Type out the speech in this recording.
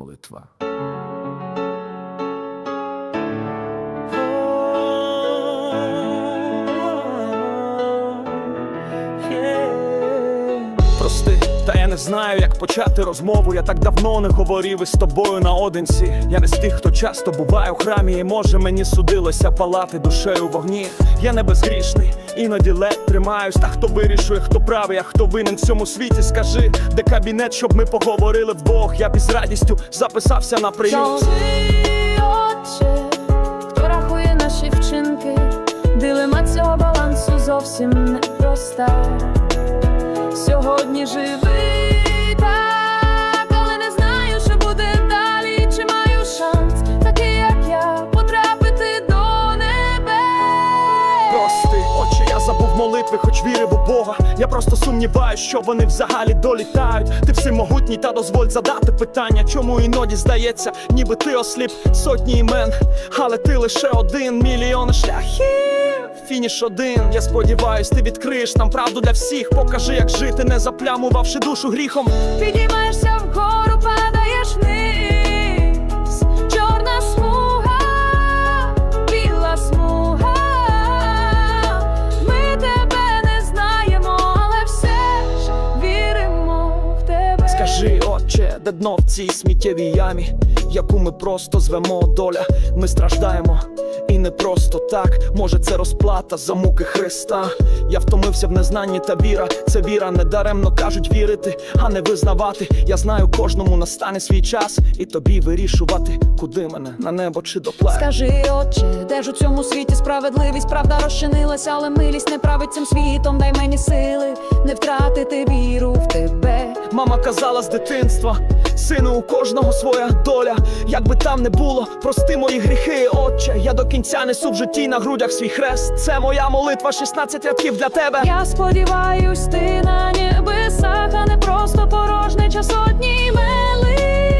молитва. Не знаю, як почати розмову. Я так давно не говорив із тобою наодинці. Я не з тих, хто часто буває у храмі, і може мені судилося палати душею вогні. Я не безгрішний, іноді ледь тримаюсь. Та хто вирішує, хто правий, а хто винен в цьому світі, скажи, де кабінет, щоб ми поговорили вдвох. Я б із радістю записався на прийом. Отче, хто рахує наші вчинки? Дилема цього балансу зовсім непроста. Сьогодні живий так, але не знаю, що буде далі. Чи маю шанс, такий як я, потрапити до небес? Прости, отче, я забув молитви, хоч вірив у Бога. Я просто сумніваюсь, що вони взагалі долітають. Ти всемогутній, та дозволь задати питання, чому іноді здається, ніби ти осліп сотні імен, але ти лише один мільйон шляхів. Фініш один, я сподіваюсь, ти відкриєш нам правду для всіх. Покажи, як жити, не заплямувавши душу гріхом. Підіймаєшся вгору, падаєш вниз. Чорна смуга, біла смуга. Ми тебе не знаємо, але все ж віримо в тебе. Скажи, отче, де дно в цій сміттєвій ямі, яку ми просто звемо доля. Ми страждаємо, і не просто так. Може, це розплата за муки Христа. Я втомився в незнанні та віра. Це віра не даремно кажуть вірити, а не визнавати. Я знаю, кожному настане свій час, і тобі вирішувати, куди мене на небо чи до плеч. Скажи, отче, де ж у цьому світі справедливість, правда розчинилася, але милість не править цим світом. Дай мені сили не втратити віру в тебе. Мама казала з дитинства, сину, у кожного своя доля. Як би там не було, прости мої гріхи, отче. Я до кінця несу в житті на грудях свій хрест. Це моя молитва, 16 рядків для тебе. Я сподіваюсь, ти на небесах, а не просто порожнеча сотні мели.